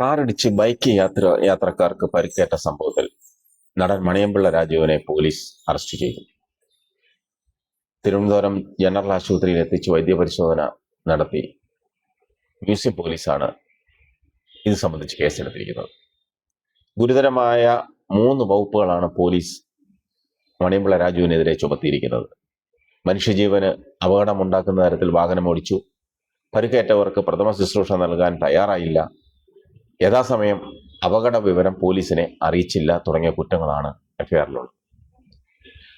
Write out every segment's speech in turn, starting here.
കാറിടിച്ച് ബൈക്ക് യാത്ര യാത്രക്കാർക്ക് പരിക്കേറ്റ സംഭവത്തിൽ നടൻ മണിയമ്പിള്ള രാജുവിനെ പോലീസ് അറസ്റ്റ് ചെയ്തു. തിരുവനന്തപുരം ജനറൽ ആശുപത്രിയിൽ എത്തിച്ച് വൈദ്യപരിശോധന നടത്തി മ്യൂസിയം പോലീസാണ് ഇത് സംബന്ധിച്ച് കേസെടുത്തിരിക്കുന്നത്. ഗുരുതരമായ മൂന്ന് വകുപ്പുകളാണ് പോലീസ് മണിയമ്പിള്ള രാജുവിനെതിരെ ചുമത്തിയിരിക്കുന്നത്. മനുഷ്യജീവന് അപകടമുണ്ടാക്കുന്ന തരത്തിൽ വാഹനം ഓടിച്ചു പരിക്കേറ്റവർക്ക് പ്രഥമ ശുശ്രൂഷ നൽകാൻ തയ്യാറായില്ല. യഥാസമയം അപകട വിവരം പോലീസിനെ അറിയിച്ചില്ല തുടങ്ങിയ കുറ്റങ്ങളാണ് എഫ്ഐആറിലുള്ളത്.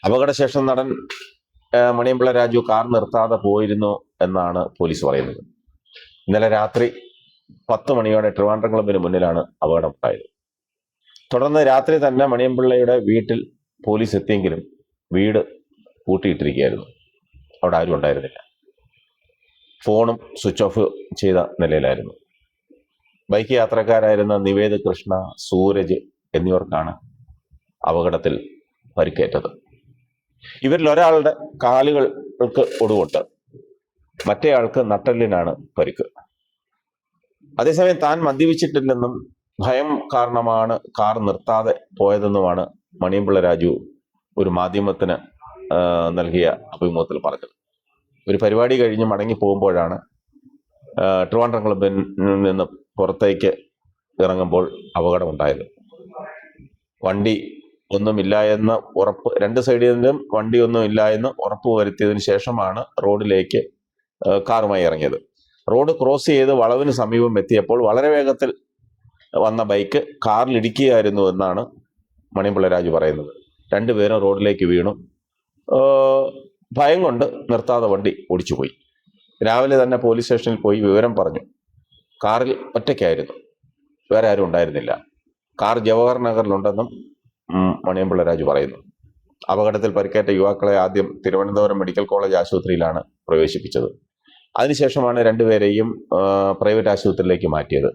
അപകടശേഷം നടൻ മണിയമ്പിള്ള രാജു കാർ നിർത്താതെ പോയിരുന്നു എന്നാണ് പോലീസ് പറയുന്നത്. ഇന്നലെ രാത്രി പത്ത് മണിയോടെ ട്രിവാൻഡ്രം ക്ലബിന് മുന്നിലാണ് അപകടം ഉണ്ടായത് തുടർന്ന് രാത്രി തന്നെ മണിയമ്പിള്ളയുടെ വീട്ടിൽ പോലീസ് എത്തിയെങ്കിലും വീട് പൂട്ടിയിട്ടിരിക്കുകയായിരുന്നു. അവിടെ ആരും ഉണ്ടായിരുന്നില്ല. ഫോണും സ്വിച്ച് ഓഫ് ചെയ്ത നിലയിലായിരുന്നു. ബൈക്ക് യാത്രക്കാരായിരുന്ന നിവേദ് കൃഷ്ണ സൂരജ് എന്നിവർക്കാണ് അപകടത്തിൽ പരിക്കേറ്റത്. ഇവരിൽ ഒരാളുടെ കാലുകൾക്ക് ഒടുവുണ്ട്. മറ്റേയാൾക്ക് നട്ടെല്ലിനാണ് പരിക്ക്. അതേസമയം താൻ മദ്യപിച്ചിട്ടില്ലെന്നും ഭയം കാരണമാണ് കാർ നിർത്താതെ പോയതെന്നുമാണ് മണിയമ്പിള്ള രാജു ഒരു മാധ്യമത്തിന് നൽകിയ അഭിമുഖത്തിൽ പറഞ്ഞത്. ഒരു പരിപാടി കഴിഞ്ഞ് മടങ്ങി പോകുമ്പോഴാണ് ട്രിവാൻഡ്രം ക്ലബിൽ നിന്ന് പുറത്തേക്ക് ഇറങ്ങുമ്പോൾ അപകടമുണ്ടായത്. വണ്ടി ഒന്നുമില്ല എന്ന് ഉറപ്പ് രണ്ട് സൈഡിൽ നിന്നും വണ്ടി ഇല്ല എന്ന് ഉറപ്പ് വരുത്തിയതിന് ശേഷമാണ് റോഡിലേക്ക് കാറുമായി ഇറങ്ങിയത്. റോഡ് ക്രോസ് ചെയ്ത് വളവിന് സമീപം എത്തിയപ്പോൾ വളരെ വേഗത്തിൽ വന്ന ബൈക്ക് കാറിൽ ഇടിക്കുകയായിരുന്നു എന്നാണ് മണിമ്പിള്ള രാജു പറയുന്നത്. രണ്ടുപേരും റോഡിലേക്ക് വീണു. ഭയം കൊണ്ട് നിർത്താതെ വണ്ടി ഓടിച്ചുപോയി. രാവിലെ തന്നെ പോലീസ് സ്റ്റേഷനിൽ പോയി വിവരം പറഞ്ഞു. കാറിൽ ഒറ്റയ്ക്കായിരുന്നു. വേറെ ആരും ഉണ്ടായിരുന്നില്ല. കാർ ജവഹർ നഗറിലുണ്ടെന്നും മണിയമ്പിള്ള രാജു പറയുന്നു. അപകടത്തിൽ പരിക്കേറ്റ യുവാക്കളെ ആദ്യം തിരുവനന്തപുരം മെഡിക്കൽ കോളേജ് ആശുപത്രിയിലാണ് പ്രവേശിപ്പിച്ചത്. അതിനുശേഷമാണ് രണ്ടുപേരെയും പ്രൈവറ്റ് ആശുപത്രിയിലേക്ക് മാറ്റിയത്.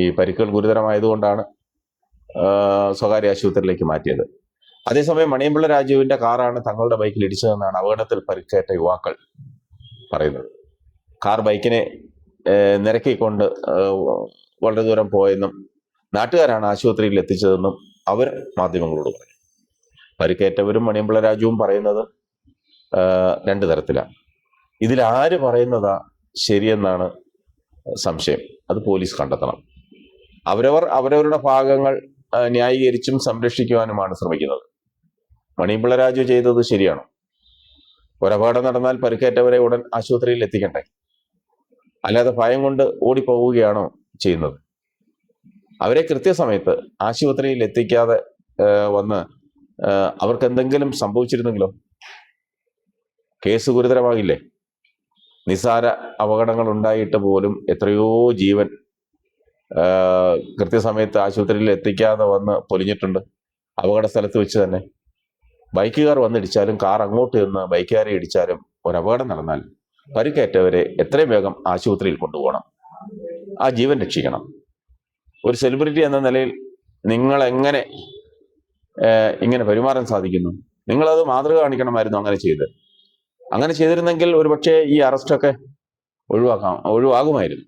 ഈ പരിക്കുകൾ ഗുരുതരമായതുകൊണ്ടാണ് സ്വകാര്യ ആശുപത്രിയിലേക്ക് മാറ്റിയത്. അതേസമയം മണിയമ്പിള്ള രാജുവിന്റെ കാറാണ് തങ്ങളുടെ ബൈക്കിൽ ഇടിച്ചതെന്നാണ് അപകടത്തിൽ പരിക്കേറ്റ യുവാക്കൾ പറയുന്നത്. കാർ ബൈക്കിനെ നിരക്കിക്കൊണ്ട് വളരെ ദൂരം പോയെന്നും നാട്ടുകാരാണ് ആശുപത്രിയിൽ എത്തിച്ചതെന്നും അവർ മാധ്യമങ്ങളോട് പറഞ്ഞു. പരിക്കേറ്റവരും മണിയമ്പിള രാജുവും പറയുന്നത് രണ്ട് തരത്തിലാണ്. ഇതിലാര് പറയുന്നതാ ശരിയെന്നാണ് സംശയം. അത് പോലീസ് കണ്ടെത്തണം. അവരവർ അവരവരുടെ ഭാഗങ്ങൾ ന്യായീകരിച്ചും സംരക്ഷിക്കുവാനുമാണ് ശ്രമിക്കുന്നത്. മണിയമ്പിള രാജു ചെയ്തത് ശരിയാണോ? ഒരപകടം നടന്നാൽ പരിക്കേറ്റവരെ ഉടൻ ആശുപത്രിയിൽ എത്തിക്കണ്ടേ? അല്ലാതെ ഭയം കൊണ്ട് ഓടിപ്പോവുകയാണോ ചെയ്യുന്നത്? അവരെ കൃത്യസമയത്ത് ആശുപത്രിയിൽ എത്തിക്കാതെ വന്ന് അവർക്ക് എന്തെങ്കിലും സംഭവിച്ചിരുന്നെങ്കിലോ? കേസ് ഗുരുതരമാകില്ലേ? നിസാര അപകടങ്ങൾ ഉണ്ടായിട്ട് പോലും എത്രയോ ജീവൻ കൃത്യസമയത്ത് ആശുപത്രിയിൽ എത്തിക്കാതെ വന്ന് പൊലിഞ്ഞിട്ടുണ്ട്. അപകട സ്ഥലത്ത് വെച്ച് തന്നെ. ബൈക്കുകാർ വന്നിടിച്ചാലും കാർ അങ്ങോട്ട് ചെന്ന് ബൈക്കുകാരെ ഇടിച്ചാലും ഒരു അപകടം നടന്നാൽ പരിക്കേറ്റവരെ എത്രയും വേഗം ആശുപത്രിയിൽ കൊണ്ടുപോകണം. ആ ജീവൻ രക്ഷിക്കണം. ഒരു സെലിബ്രിറ്റി എന്ന നിലയിൽ നിങ്ങൾ എങ്ങനെ ഇങ്ങനെ പെരുമാറാൻ സാധിക്കുന്നു? നിങ്ങളത് മാതൃക കാണിക്കണമായിരുന്നു അങ്ങനെ ചെയ്ത് അങ്ങനെ ചെയ്തിരുന്നെങ്കിൽ ഒരുപക്ഷെ ഈ അറസ്റ്റൊക്കെ ഒഴിവാക്കാം ഒഴിവാകുമായിരുന്നു.